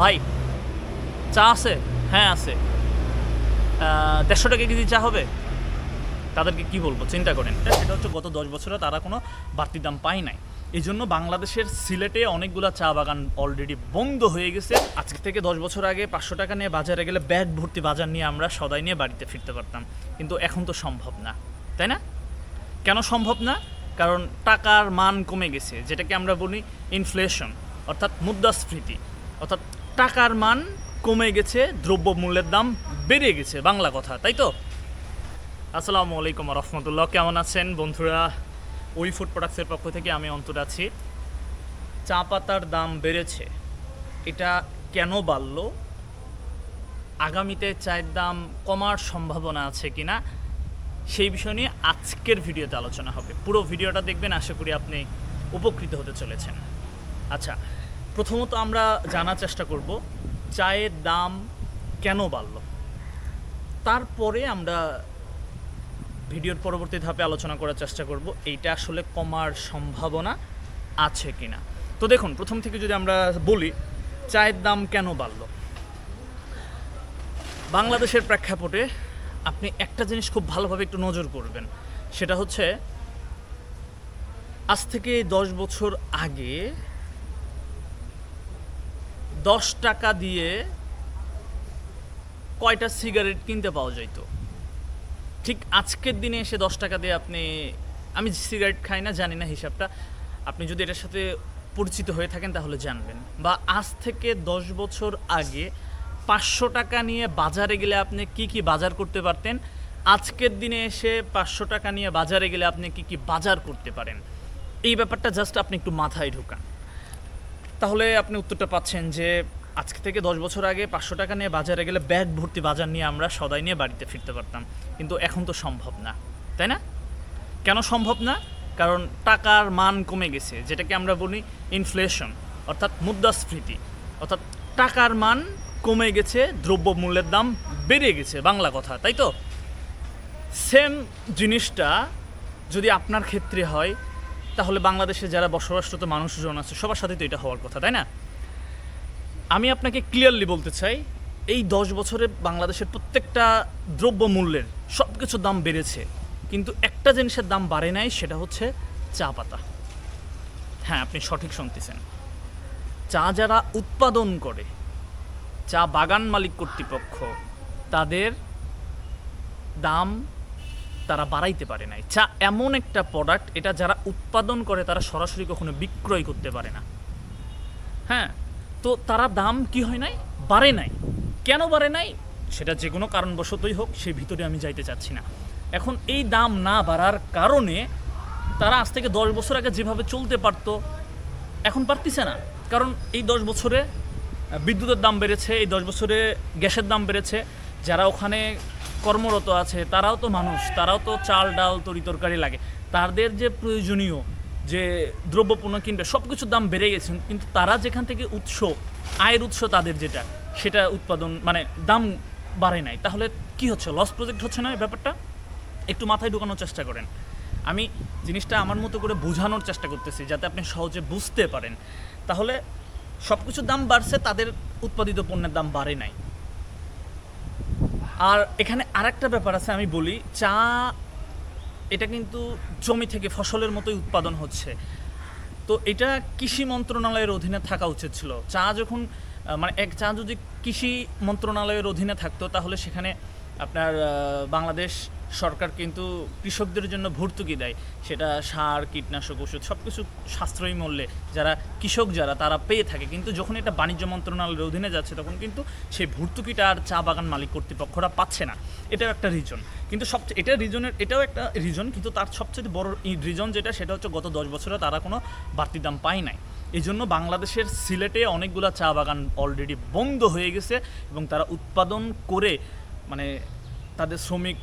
ভাই, চা আছে? হ্যাঁ আছে। দেড়শো টাকা কেজি চা হবে? তাদেরকে কি বলব? চিন্তা করেন। সেটা হচ্ছে গত দশ বছরে তারা কোনো বাড়তি দাম পায় নাই। এই জন্য বাংলাদেশের সিলেটে অনেকগুলো চা বাগান অলরেডি বন্ধ হয়ে গেছে। আজকে থেকে দশ বছর আগে পাঁচশো টাকা নিয়ে বাজারে গেলে ব্যাগ ভর্তি বাজার নিয়ে আমরা সদাই নিয়ে বাড়িতে ফিরতে পারতাম। কিন্তু এখন তো সম্ভব না। তাই না? কেন সম্ভব না? কারণ টাকার মান কমে গেছে, যেটাকে আমরা বলি ইনফ্লেশন অর্থাৎ মুদ্রাস্ফীতি, অর্থাৎ টাকার মান কমে গেছে দ্রব্য মূল্যের দাম বেড়ে গেছে, বাংলা কথা, তাই তো? আসসালামু আলাইকুম রহমতুল্লাহ, কেমন আছেন বন্ধুরা? ওই ফুড প্রোডাক্টসের পক্ষ থেকে আমি অন্তর আছি। চা পাতার দাম বেড়েছে, এটা কেন বাড়ল? আগামীতে চায়ের দাম কমার সম্ভাবনা আছে কি না সেই বিষয় নিয়ে আজকের ভিডিওতে আলোচনা হবে। পুরো ভিডিওটা দেখবেন, আশা করি আপনি উপকৃত হতে চলেছেন। আচ্ছা প্রথমত আমরা জানার চেষ্টা করব, চায়ের দাম কেন বাড়ল? তারপরে আমরা ভিডিওর পরবর্তী ধাপে আলোচনা করার চেষ্টা করব, এইটা আসলে কমার সম্ভাবনা আছে কিনা। তো দেখুন, প্রথম থেকে যদি আমরা বলি, চায়ের দাম কেন বাড়ল? বাংলাদেশের প্রেক্ষাপটে আপনি একটা জিনিস খুব ভালোভাবে একটু নজর করবেন, সেটা হচ্ছে, আজ থেকে দশ বছর আগে দশ টাকা দিয়ে কয়টা সিগারেট কিনতে পাওয়া যাইতো? ঠিক আজকের দিনে এসে দশ টাকা দিয়ে আপনি, আমি সিগারেট খাই না, জানি না হিসাবটা। আপনি যদি এটার সাথে পরিচিত হয়ে থাকেন তাহলে জানবেন। বা আজ থেকে দশ বছর আগে পাঁচশো টাকা নিয়ে বাজারে গেলে আপনি কি কি বাজার করতে পারতেন? আজকের দিনে এসে পাঁচশো টাকা নিয়ে বাজারে গেলে আপনি কি কি বাজার করতে পারেন? এই ব্যাপারটা জাস্ট আপনি একটু মাথায় ঢুকান। তাহলে আপনি উত্তরটা পাচ্ছেন যে আজকে থেকে দশ বছর আগে পাঁচশো টাকা নিয়ে বাজারে গেলে ব্যাগ ভর্তি বাজার নিয়ে আমরা সদাই নিয়ে বাড়িতে ফিরতে পারতাম। কিন্তু এখন তো সম্ভব না। তাই না? কেন সম্ভব না? কারণ টাকার মান কমে গেছে, যেটাকে আমরা বলি ইনফ্লেশন অর্থাৎ মুদ্রাস্ফীতি। অর্থাৎ টাকার মান কমে গেছে দ্রব্য মূল্যের দাম বেড়ে গেছে, বাংলা কথা, তাই তো? সেম জিনিসটা যদি আপনার ক্ষেত্রে হয় তাহলে বাংলাদেশে যারা বসবাসরত মানুষজন আছে, সবার সাথে তো এটা হওয়ার কথা, তাই না? আমি আপনাকে ক্লিয়ারলি বলতে চাই, এই দশ বছরে বাংলাদেশের প্রত্যেকটা দ্রব্য মূল্যের সব কিছুর দাম বেড়েছে, কিন্তু একটা জিনিসের দাম বাড়ে নাই, সেটা হচ্ছে চা পাতা। হ্যাঁ আপনি সঠিক শুনতেছেন। চা যারা উৎপাদন করে, চা বাগান মালিক কর্তৃপক্ষ, তাদের দাম তারা বাড়াইতে পারে নাই। চা এমন একটা প্রোডাক্ট এটা যারা উৎপাদন করে, তারা সরাসরি কখনো বিক্রয় করতে পারে না। হ্যাঁ তো তারা দাম কি হয় নাই? বাড়ে নাই। কেন বাড়ে নাই? সেটা যে কোনো কারণবশতই হোক, সে ভিতরে আমি যাইতে চাচ্ছি না। এখন এই দাম না বাড়ার কারণে তারা আজ থেকে দশ বছর আগে যেভাবে চলতে পারতো, এখন পারতিছে না। কারণ এই দশ বছরে বিদ্যুতের দাম বেড়েছে, এই দশ বছরে গ্যাসের দাম বেড়েছে। যারা ওখানে কর্মরত আছে, তারাও তো মানুষ, তারাও তো চাল, ডাল, তরি তরকারি লাগে। তাদের যে প্রয়োজনীয় যে দ্রব্যপণ্য কিনবে সব কিছুর দাম বেড়ে গেছে, কিন্তু তারা যেখান থেকে উৎস, আয়ের উৎস তাদের যেটা, সেটা উৎপাদন মানে দাম বাড়ে নাই। তাহলে কি হচ্ছে? লস প্রজেক্ট হচ্ছে না এই ব্যাপারটা? একটু মাথায় ঢুকানোর চেষ্টা করেন। আমি জিনিসটা আমার মতো করে বোঝানোর চেষ্টা করতেছি, যাতে আপনি সহজে বুঝতে পারেন। তাহলে সব কিছুর দাম বাড়ছে, তাদের উৎপাদিত পণ্যের দাম বাড়ে নাই। আর এখানে আরেকটা ব্যাপার আছে আমি বলি, চা, এটা কিন্তু জমি থেকে ফসলের মতোই উৎপাদন হচ্ছে। তো এটা কৃষি মন্ত্রণালয়ের অধীনে থাকা উচিত ছিল। চা যখন মানে এক চা যদি কৃষি মন্ত্রণালয়ের অধীনে থাকতো, তাহলে সেখানে আপনার বাংলাদেশ সরকার কিন্তু কৃষকদের জন্য ভর্তুকি দেয়। সেটা সার, কীটনাশক, ওষুধ সব কিছু সাশ্রয়ী মূল্যে যারা কৃষক যারা, তারা পেয়ে থাকে। কিন্তু যখন এটা বাণিজ্য মন্ত্রণালয়ের অধীনে যাচ্ছে, তখন কিন্তু সেই ভর্তুকিটা আর চা বাগান মালিক কর্তৃপক্ষরা পাচ্ছে না। এটাও একটা রিজন কিন্তু সবচেয়ে এটা রিজনের এটাও একটা রিজন কিন্তু তার সবচেয়ে বড় রিজন যেটা, সেটা হচ্ছে গত দশ বছরে তারা কোনো বাড়তি দাম পায় নাই। এই জন্য বাংলাদেশের সিলেটে অনেকগুলো চা বাগান অলরেডি বন্ধ হয়ে গেছে এবং তারা উৎপাদন করে মানে তাদের শ্রমিক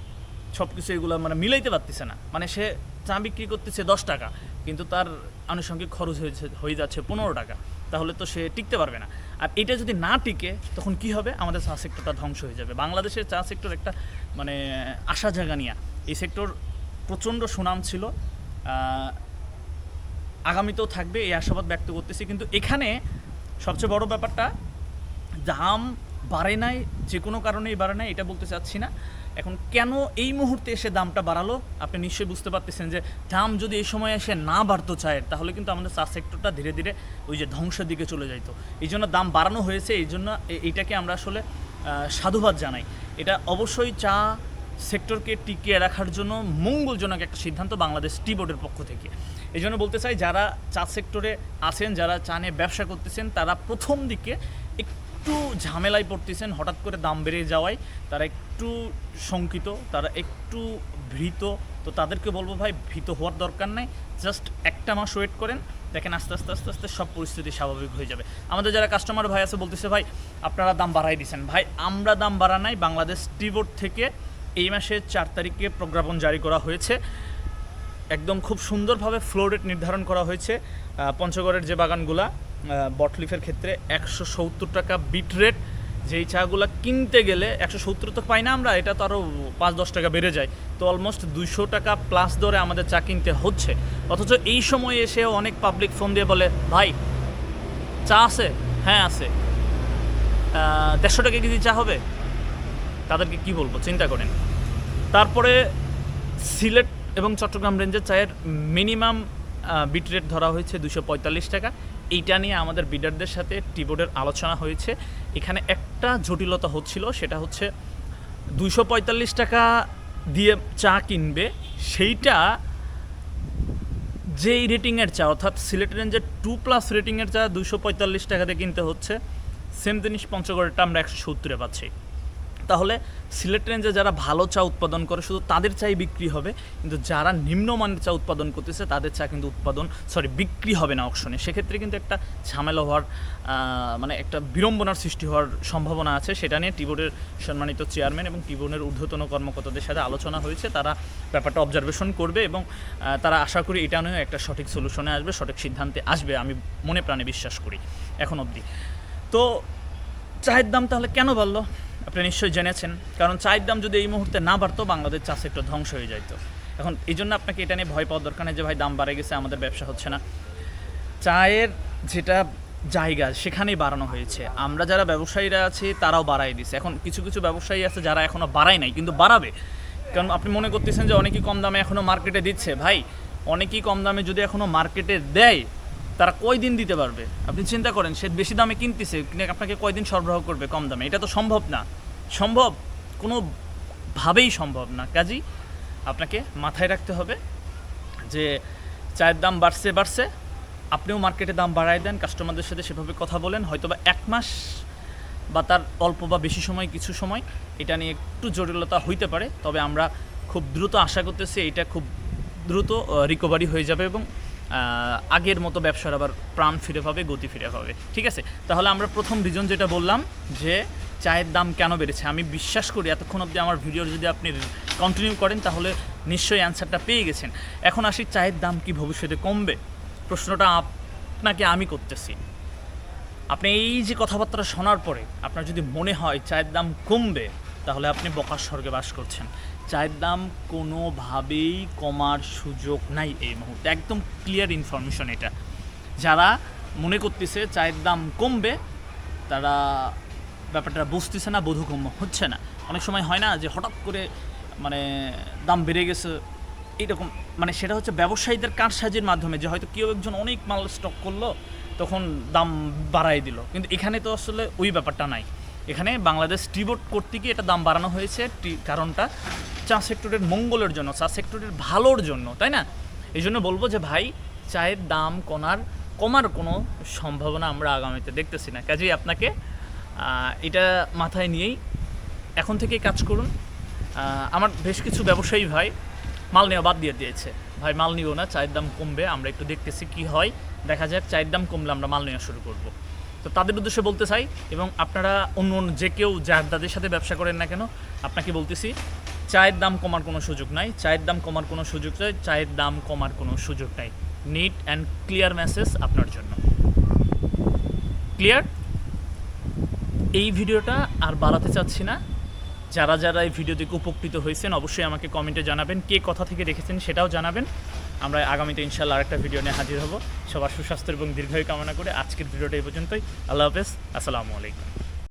সব কিছু এগুলো মানে মিলাইতে পারতেছে না। মানে সে চা বিক্রি করতেছে দশ টাকা, কিন্তু তার আনুষঙ্গিক খরচ হয়েছে, হয়ে যাচ্ছে পনেরো টাকা। তাহলে তো সে টিকতে পারবে না। আর এটা যদি না টিকে, তখন কি হবে? আমাদের চা সেক্টরটা ধ্বংস হয়ে যাবে। বাংলাদেশের চা সেক্টর একটা মানে আশা জায়গা নিয়ে। এই সেক্টর প্রচণ্ড সুনাম ছিল। আগামীতেও থাকবে, এই আশাবাদ ব্যক্ত করতেছি। কিন্তু এখানে সবচেয়ে বড় ব্যাপারটা দাম বাড়ে নাই, যে কোনো কারণেই বাড়ে নাই, এটা বলতে চাচ্ছি না। এখন কেন এই মুহূর্তে এসে দামটা বাড়ালো? আপনি নিশ্চয়ই বুঝতে পারতেছেন যে দাম যদি এই সময় এসে না বাড়তো চায়ের, তাহলে কিন্তু আমাদের চা সেক্টরটা ধীরে ধীরে ওই যে ধ্বংসের দিকে চলে যাইতো। এই জন্য দাম বাড়ানো হয়েছে, এই জন্য এইটাকে আমরা আসলে সাধুবাদ জানাই। এটা অবশ্যই চা সেক্টরকে টিকিয়ে রাখার জন্য মঙ্গলজনক একটা সিদ্ধান্ত বাংলাদেশ টি বোর্ডের পক্ষ থেকে। এই জন্য বলতে চাই, যারা চা সেক্টরে আছেন, যারা চা নিয়ে ব্যবসা করতেছেন, তারা প্রথম দিকে একটু ঝামেলায় পড়তেছেন, হঠাৎ করে দাম বেড়ে যাওয়ায় তারা একটু শঙ্কিত, তারা একটু ভীত। তো তাদেরকে বলব ভাই, ভীত হওয়ার দরকার নাই জাস্ট একটা মাস ওয়েট করেন, দেখেন আস্তে আস্তে আস্তে আস্তে সব পরিস্থিতি স্বাভাবিক হয়ে যাবে। আমাদের যারা কাস্টমার ভাই আছে বলতেছে, ভাই, আপনারা দাম বাড়াই দিচ্ছেন ভাই, আমরা দাম বাড়া নাই, বাংলাদেশ টি বোর্ড থেকে এই মাসের চার তারিখে প্রজ্ঞাপন জারি করা হয়েছে। একদম খুব সুন্দরভাবে ফ্লো রেট নির্ধারণ করা হয়েছে পঞ্চগড়ের যে বাগানগুলা বটলিফের ক্ষেত্রে একশো সত্তর টাকা বিট রেট যেই চাগুলো কিনতে গেলে একশো সত্তর তো পাই না আমরা, এটা তো আরও পাঁচ দশ টাকা বেড়ে যায়। তো অলমোস্ট দুইশো টাকা প্লাস দরে আমাদের চা কিনতে হচ্ছে। অথচ এই সময় এসে অনেক পাবলিক ফোন দিয়ে বলে, ভাই, চা আছে? হ্যাঁ আছে। দেড়শো টাকা কেজি চা হবে? তাদেরকে কি বলব, চিন্তা করেন। তারপরে সিলেট এবং চট্টগ্রাম রেঞ্জের চায়ের মিনিমাম বিট রেট ধরা হয়েছে দুশো পঁয়তাল্লিশ টাকা। এইটা নিয়ে আমাদের বিডারদের সাথে টিবোর্ডের আলোচনা হয়েছে। এখানে একটা জটিলতা হচ্ছিল, সেটা হচ্ছে দুশো পঁয়তাল্লিশ টাকা দিয়ে চা কিনবে, সেইটা যেই রেটিংয়ের চা, অর্থাৎ সিলেট রেঞ্জের টু প্লাস রেটিংয়ের চা দুশো পঁয়তাল্লিশ টাকাতে কিনতে হচ্ছে। সেম জিনিস পঞ্চগড়েরটা আমরা একশো সত্তরে পাচ্ছি। তাহলে সিলেট রেঞ্জে যারা ভালো চা উৎপাদন করে, শুধু তাদের চাই বিক্রি হবে, কিন্তু যারা নিম্নমানের চা উৎপাদন করতেছে, তাদের চা কিন্তু উৎপাদন সরি বিক্রি হবে না অকশনে সেক্ষেত্রে কিন্তু একটা ঝামেলা হওয়ার মানে একটা বিড়ম্বনার সৃষ্টি হওয়ার সম্ভাবনা আছে। সেটা নিয়ে টিবোর্ডের সম্মানিত চেয়ারম্যান এবং টিবোর্ডের ঊর্ধ্বতন কর্মকর্তাদের সাথে আলোচনা হয়েছে। তারা ব্যাপারটা অবজারভেশন করবে এবং তারা আশা করি এটা নিয়েও একটা সঠিক সলিউশনে আসবে, সঠিক সিদ্ধান্তে আসবে, আমি মনে প্রাণে বিশ্বাস করি, এখন অবধি। তো, চায়ের দাম তাহলে কেন বাড়লো? আপনি নিশ্চয়ই জেনেছেন, কারণ চায়ের দাম যদি এই মুহূর্তে না বাড়তো, বাংলাদেশ চা সেক্টর ধ্বংস হয়ে যাইতো। এখন এই জন্য আপনাকে এটা নিয়ে ভয় পাওয়ার দরকার নেই যে, ভাই, দাম বাড়ে গেছে, আমাদের ব্যবসা হচ্ছে না। চায়ের যেটা জায়গা, সেখানেই বাড়ানো হয়েছে। আমরা যারা ব্যবসায়ীরা আছি, তারাও বাড়াই দিছে। এখন কিছু কিছু ব্যবসায়ী আছে যারা এখনও বাড়ায় নাই, কিন্তু বাড়াবে। কারণ আপনি মনে করতেছেন যে, অনেকেই কম দামে এখনও মার্কেটে দিচ্ছে। ভাই, অনেকেই কম দামে যদি এখনও মার্কেটে দেয় তারা কয়দিন দিতে পারবে? আপনি চিন্তা করেন সে বেশি দামে কিনতেছে, কিনে আপনাকে কয়দিন সরবরাহ করবে কম দামে? এটা তো সম্ভব না। সম্ভব? কোনো ভাবেই সম্ভব না। কাজেই আপনাকে মাথায় রাখতে হবে যে চায়ের দাম বাড়ছে বাড়ছে। আপনিও মার্কেটে দাম বাড়ায় দেন, কাস্টমারদের সাথে সেভাবে কথা বলেন। হয়তোবা এক মাস বা তার অল্প বা বেশি সময়, কিছু সময়, এটা নিয়ে একটু জটিলতা হইতে পারে। তবে আমরা খুব দ্রুত আশা করতেছি, এটা খুব দ্রুত রিকভারি হয়ে যাবে এবং আগের মতো ব্যবসার আবার প্রাণ ফিরে পাবে, গতি ফিরে পাবে। ঠিক আছে? তাহলে আমরা প্রথম রিজন যেটা বললাম যে চায়ের দাম কেন বেড়েছে? আমি বিশ্বাস করি এতক্ষণ অবধি আমার ভিডিও যদি আপনি কন্টিনিউ করেন, তাহলে নিশ্চয়ই অ্যান্সারটা পেয়ে গেছেন। এখন আসি চায়ের দাম কি ভবিষ্যতে কমবে? প্রশ্নটা আপনাকে আমি করতেছি। আপনি এই যে কথাবার্তা শোনার পরে আপনার যদি মনে হয় চায়ের দাম কমবে, তাহলে আপনি বকার স্বর্গে বাস করছেন। চায়ের দাম কোনোভাবেই কমার সুযোগ নাই এই মুহূর্তে। একদম ক্লিয়ার ইনফরমেশন এটা। যারা মনে করতেছে চায়ের দাম কমবে, তারা ব্যাপারটা বুঝতেছে না, বোধগম্য হচ্ছে না। অনেক সময় হয় না যে হঠাৎ করে মানে দাম বেড়ে গেছে, এইরকম। মানে সেটা হচ্ছে ব্যবসায়ীদের কারসাজির মাধ্যমে যে হয়তো কেউ একজন অনেক মাল স্টক করল, তখন দাম বাড়াই দিল। কিন্তু এখানে তো আসলে ওই ব্যাপারটা নাই। এখানে বাংলাদেশ টিবোর্ড কর্তৃক এটা দাম বাড়ানো হয়েছে। কারণটা চা সেক্টরের মঙ্গলের জন্য, চা সেক্টরের ভালোর জন্য, তাই না? এই জন্য বলব যে ভাই, চায়ের দাম কমার কমার কোনো সম্ভাবনা আমরা আগামীতে দেখতেছি না। কাজেই আপনাকে এটা মাথায় নিয়েই এখন থেকেই কাজ করুন। আমার বেশ কিছু ব্যবসায়ী ভাই মাল নেওয়া বাদ দিয়ে দিয়েছে। ভাই, মাল নিও না, চায়ের দাম কমবে, আমরা একটু দেখতেছি কি হয়। দেখা যাক, চায়ের দাম কমলে আমরা মাল নেওয়া শুরু করব। তো তাদের উদ্দেশ্যে বলতে চাই, এবং আপনারা অন্য অন্য যে কেউ যার যাদের সাথে ব্যবসা করেন না কেন, আপনাকে বলতেছি, চায়ের দাম কমার কোনো সুযোগ নাই, চায়ের দাম কমার কোনো সুযোগ নাই চায়ের দাম কমার কোনো সুযোগ নাই। নিট অ্যান্ড ক্লিয়ার মেসেজ আপনার জন্য। ক্লিয়ার এই ভিডিওটা আর বাড়াতে চাচ্ছি না। যারা যারা এই ভিডিও থেকে উপকৃত হয়েছেন, অবশ্যই আমাকে কমেন্টে জানাবেন, কে কথা থেকে দেখেছেন সেটাও জানাবেন। আমরা আগামীতে ইনশাল্লাহ আরেকটা ভিডিও নিয়ে হাজির হব। সবার সুস্বাস্থ্য এবং দীর্ঘায়ু কামনা করে আজকের ভিডিওটা এই পর্যন্তই। আল্লাহ হাফেজ। আসসালামু আলাইকুম।